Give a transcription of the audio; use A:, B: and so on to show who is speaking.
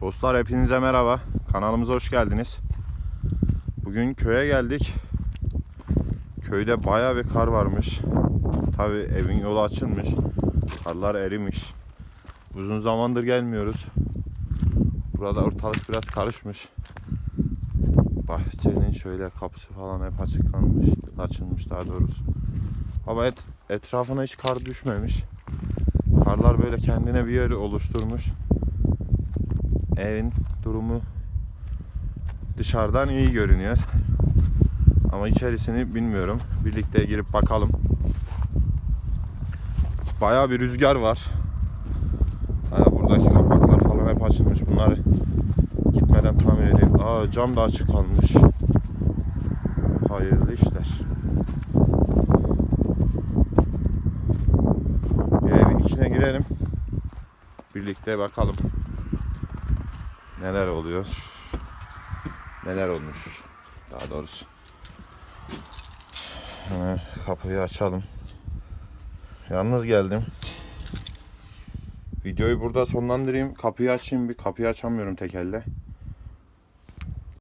A: Dostlar hepinize merhaba. Kanalımıza hoş geldiniz. Bugün köye geldik. Köyde baya bir kar varmış. Tabi evin yolu açılmış. Karlar erimiş. Uzun zamandır gelmiyoruz. Burada ortalık biraz karışmış. Bahçenin şöyle kapısı falan hep açık kalmış. Açılmış daha doğrusu. Ama et, etrafına hiç kar düşmemiş. Karlar böyle kendine bir yer oluşturmuş. Evin durumu dışarıdan iyi görünüyor. Ama içerisini bilmiyorum. Birlikte girip bakalım. Bayağı bir rüzgar var. Bayağı buradaki kapaklar falan hep açılmış. Bunları gitmeden tamir edeyim. Aa cam da açık kalmış. Hayırlı işler. Evin içine girelim. Birlikte bakalım. Neler oluyor? Neler olmuş? Daha doğrusu. Hemen kapıyı açalım. Yalnız geldim. Videoyu burada sonlandırayım. Kapıyı açayım bir. Kapıyı açamıyorum tek elle.